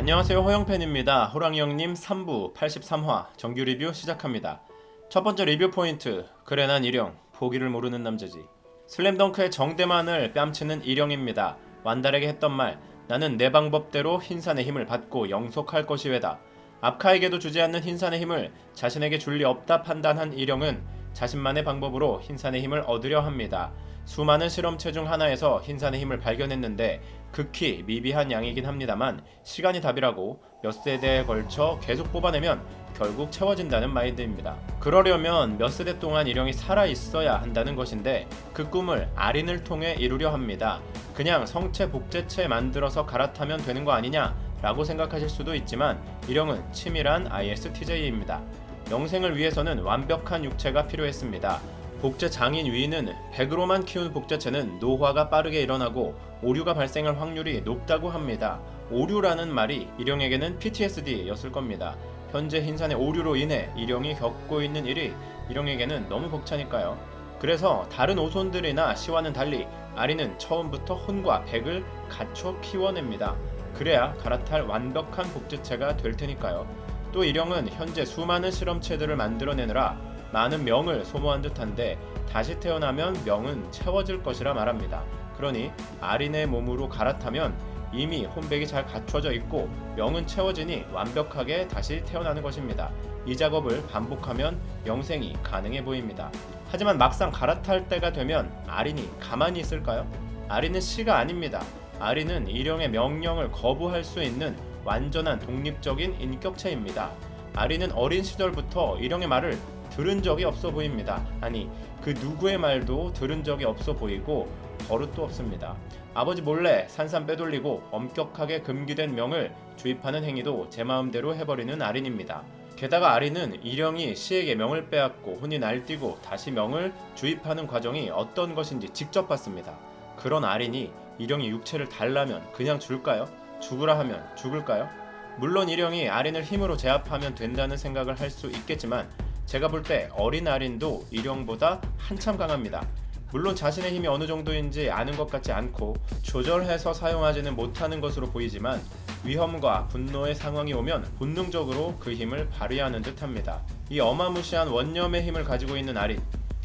안녕하세요 호영팬입니다. 호랑이 형님 3부 83화 정규 리뷰 시작합니다. 첫 번째 리뷰 포인트 그래 난 일영 포기를 모르는 남자지. 슬램덩크의 정대만을 뺨치는 일영입니다. 완달에게 했던 말 나는 내 방법대로 흰산의 힘을 받고 영속할 것이외다. 압카에게도 주지 않는 흰산의 힘을 자신에게 줄 리 없다 판단한 일영은 자신만의 방법으로 흰산의 힘을 얻으려 합니다. 수많은 실험체 중 하나에서 흰산의 힘을 발견했는데 극히 미비한 양이긴 합니다만 시간이 답이라고 몇 세대에 걸쳐 계속 뽑아내면 결국 채워진다는 마인드입니다. 그러려면 몇 세대 동안 일용이 살아 있어야 한다는 것인데 그 꿈을 아린을 통해 이루려 합니다. 그냥 성체 복제체 만들어서 갈아타면 되는 거 아니냐? 라고 생각하실 수도 있지만 일용은 치밀한 ISTJ입니다. 영생을 위해서는 완벽한 육체가 필요했습니다. 복제 장인 위는 100으로만 키운 복제체는 노화가 빠르게 일어나고 오류가 발생할 확률이 높다고 합니다. 오류라는 말이 일용에게는 PTSD였을 겁니다. 현재 흰산의 오류로 인해 일용이 겪고 있는 일이 일용에게는 너무 벅차니까요. 그래서 다른 오손들이나 시와는 달리 아리는 처음부터 혼과 백을 갖춰 키워냅니다. 그래야 갈아탈 완벽한 복제체가 될 테니까요. 또 일용은 현재 수많은 실험체들을 만들어내느라 많은 명을 소모한 듯한데 다시 태어나면 명은 채워질 것이라 말합니다. 그러니 아린의 몸으로 갈아타면 이미 혼백이 잘 갖춰져 있고 명은 채워지니 완벽하게 다시 태어나는 것입니다. 이 작업을 반복하면 영생이 가능해 보입니다. 하지만 막상 갈아탈 때가 되면 아린이 가만히 있을까요? 아린은 씨가 아닙니다. 아린은 일용의 명령을 거부할 수 있는 완전한 독립적인 인격체입니다. 아린은 어린 시절부터 일용의 말을 들은 적이 없어 보입니다. 아니, 그 누구의 말도 들은 적이 없어 보이고 버릇도 없습니다. 아버지 몰래 산산 빼돌리고 엄격하게 금기된 명을 주입하는 행위도 제 마음대로 해버리는 아린입니다. 게다가 아린은 일영이 씨에게 명을 빼앗고 혼이 날뛰고 다시 명을 주입하는 과정이 어떤 것인지 직접 봤습니다. 그런 아린이 일영이 육체를 달라면 그냥 줄까요? 죽으라 하면 죽을까요? 물론 일영이 아린을 힘으로 제압하면 된다는 생각을 할 수 있겠지만 제가 볼 때 어린 아린도 일영보다 한참 강합니다. 물론 자신의 힘이 어느 정도인지 아는 것 같지 않고 조절해서 사용하지는 못하는 것으로 보이지만 위험과 분노의 상황이 오면 본능적으로 그 힘을 발휘하는 듯 합니다. 이 어마무시한 원념의 힘을 가지고 있는 아린.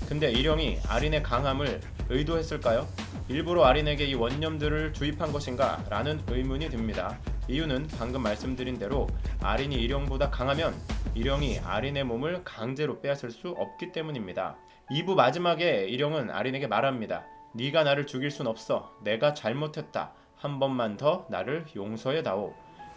근데 일영이 아린의 강함을 의도했을까요? 일부러 아린에게 이 원념들을 주입한 것인가? 라는 의문이 듭니다. 이유는 방금 말씀드린 대로 아린이 일영보다 강하면 일영이 아린의 몸을 강제로 빼앗을 수 없기 때문입니다. 2부 마지막에 일영은 아린에게 말합니다. 네가 나를 죽일 순 없어. 내가 잘못했다. 한 번만 더 나를 용서해 다오.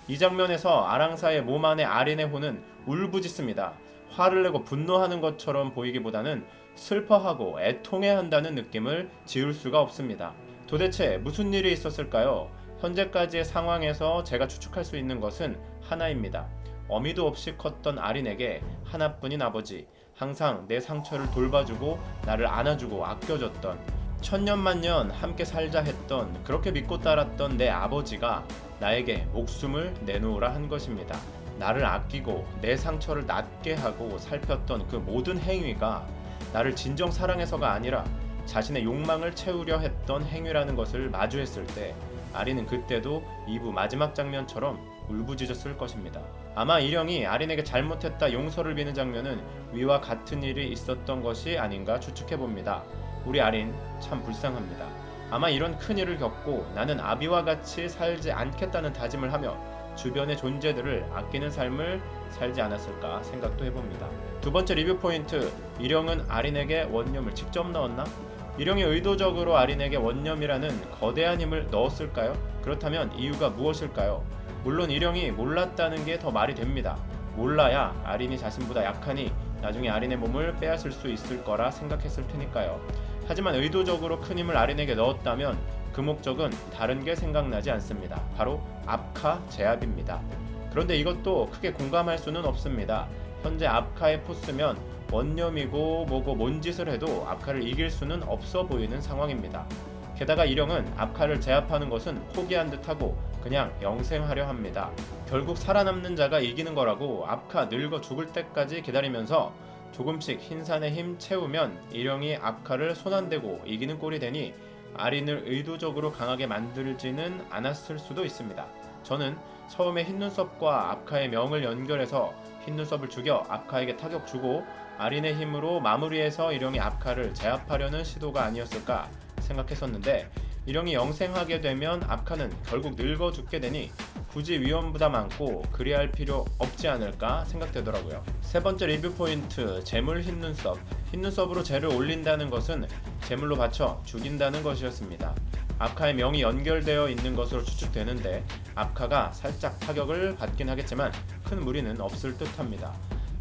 이 장면에서 아랑사의 몸 안에 아린의 혼은 울부짖습니다. 화를 내고 분노하는 것처럼 보이기보다는 슬퍼하고 애통해 한다는 느낌을 지울 수가 없습니다. 도대체 무슨 일이 있었을까요? 현재까지의 상황에서 제가 추측할 수 있는 것은 하나입니다. 어미도 없이 컸던 아린에게 하나뿐인 아버지, 항상 내 상처를 돌봐주고 나를 안아주고 아껴줬던 천년만년 함께 살자 했던 그렇게 믿고 따랐던 내 아버지가 나에게 목숨을 내놓으라 한 것입니다. 나를 아끼고 내 상처를 낫게 하고 살폈던 그 모든 행위가 나를 진정 사랑해서가 아니라 자신의 욕망을 채우려 했던 행위라는 것을 마주했을 때 아린은 그때도 2부 마지막 장면처럼 울부짖었을 것입니다. 아마 일영이 아린에게 잘못했다 용서를 비는 장면은 위와 같은 일이 있었던 것이 아닌가 추측해 봅니다. 우리 아린 참 불쌍합니다. 아마 이런 큰 일을 겪고 나는 아비와 같이 살지 않겠다는 다짐을 하며 주변의 존재들을 아끼는 삶을 살지 않았을까 생각도 해봅니다. 두 번째 리뷰 포인트 일영은 아린에게 원념을 직접 넣었나? 일영이 의도적으로 아린에게 원념이라는 거대한 힘을 넣었을까요? 그렇다면 이유가 무엇일까요? 물론 일영이 몰랐다는 게 더 말이 됩니다. 몰라야 아린이 자신보다 약하니 나중에 아린의 몸을 빼앗을 수 있을 거라 생각했을 테니까요. 하지만 의도적으로 큰 힘을 아린에게 넣었다면 그 목적은 다른 게 생각나지 않습니다. 바로 압카 제압입니다. 그런데 이것도 크게 공감할 수는 없습니다. 현재 압카의 포스면 원념이고 뭐고 뭔 짓을 해도 압카를 이길 수는 없어 보이는 상황입니다. 게다가 일영은 압카를 제압하는 것은 포기한 듯하고 그냥 영생하려 합니다. 결국 살아남는 자가 이기는 거라고 압카 늙어 죽을 때까지 기다리면서 조금씩 흰산의 힘 채우면 일영이 압카를 손안대고 이기는 꼴이 되니 아린을 의도적으로 강하게 만들지는 않았을 수도 있습니다. 저는 처음에 흰눈썹과 압카의 명을 연결해서 흰눈썹을 죽여 압카에게 타격 주고 아린의 힘으로 마무리해서 일용이 압카를 제압하려는 시도가 아니었을까 생각했었는데 일용이 영생하게 되면 압카는 결국 늙어 죽게 되니 굳이 위험 부담 안고 그리할 필요 없지 않을까 생각되더라고요. 세 번째 리뷰 포인트 재물 흰눈썹. 흰눈썹으로 재를 올린다는 것은 재물로 바쳐 죽인다는 것이었습니다. 압카의 명이 연결되어 있는 것으로 추측되는데 압카가 살짝 타격을 받긴 하겠지만 큰 무리는 없을 듯합니다.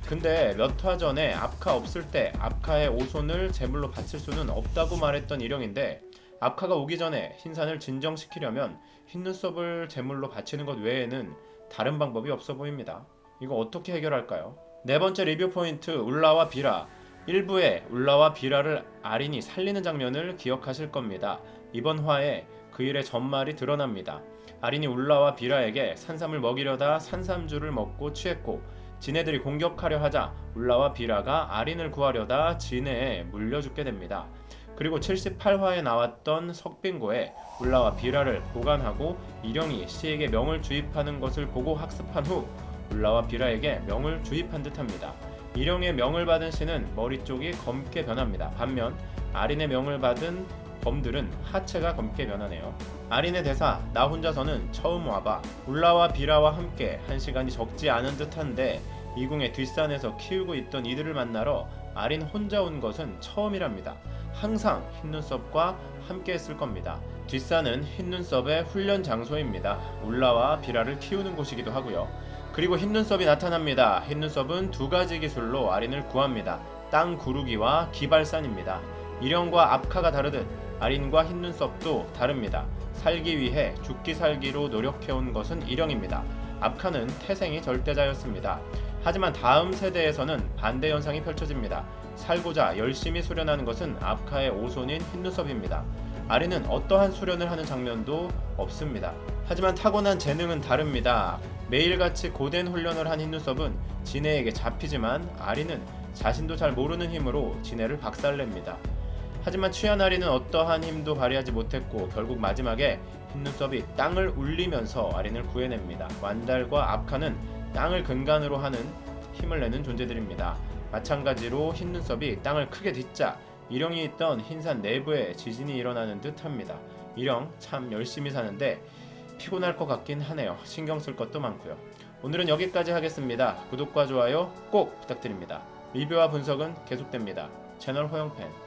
근데 몇 화 전에 압카 없을 때 압카의 오손을 제물로 바칠 수는 없다고 말했던 일영인데 압카가 오기 전에 흰산을 진정시키려면 흰눈썹을 제물로 바치는 것 외에는 다른 방법이 없어 보입니다. 이거 어떻게 해결할까요? 네 번째 리뷰 포인트 울라와 비라. 일부에 울라와 비라를 아린이 살리는 장면을 기억하실 겁니다. 이번 화에 그 일의 전말이 드러납니다. 아린이 울라와 비라에게 산삼을 먹이려다 산삼주를 먹고 취했고 지네들이 공격하려 하자 울라와 비라가 아린을 구하려다 지네에 물려 죽게 됩니다. 그리고 78화에 나왔던 석빙고에 울라와 비라를 보관하고 일영이 시에게 명을 주입하는 것을 보고 학습한 후 울라와 비라에게 명을 주입한 듯합니다. 일영의 명을 받은 시는 머리 쪽이 검게 변합니다. 반면 아린의 명을 받은 범들은 하체가 검게 변하네요. 아린의 대사 나 혼자서는 처음 와봐 울라와 비라와 함께 한 시간이 적지 않은 듯한데 이궁의 뒷산에서 키우고 있던 이들을 만나러 아린 혼자 온 것은 처음이랍니다. 항상 흰눈썹과 함께 했을 겁니다. 뒷산은 흰눈썹의 훈련 장소입니다. 울라와 비라를 키우는 곳이기도 하고요. 그리고 흰눈썹이 나타납니다. 흰눈썹은 두 가지 기술로 아린을 구합니다. 땅 구르기와 기발산입니다. 일영과 압카가 다르듯 아린과 흰눈썹도 다릅니다. 살기 위해 죽기 살기로 노력해온 것은 일영입니다. 압카는 태생이 절대자였습니다. 하지만 다음 세대에서는 반대 현상이 펼쳐집니다. 살고자 열심히 수련하는 것은 압카의 오손인 흰눈썹입니다. 아린은 어떠한 수련을 하는 장면도 없습니다. 하지만 타고난 재능은 다릅니다. 매일같이 고된 훈련을 한 흰눈썹은 지네에게 잡히지만 아린은 자신도 잘 모르는 힘으로 지네를 박살냅니다. 하지만 취한 아린은 어떠한 힘도 발휘하지 못했고 결국 마지막에 흰눈썹이 땅을 울리면서 아린을 구해냅니다. 완달과 압카는 땅을 근간으로 하는 힘을 내는 존재들입니다. 마찬가지로 흰 눈썹이 땅을 크게 딛자 일영이 있던 흰산 내부에 지진이 일어나는 듯합니다. 일영 참 열심히 사는데 피곤할 것 같긴 하네요. 신경 쓸 것도 많고요. 오늘은 여기까지 하겠습니다. 구독과 좋아요 꼭 부탁드립니다. 리뷰와 분석은 계속됩니다. 채널 허영팬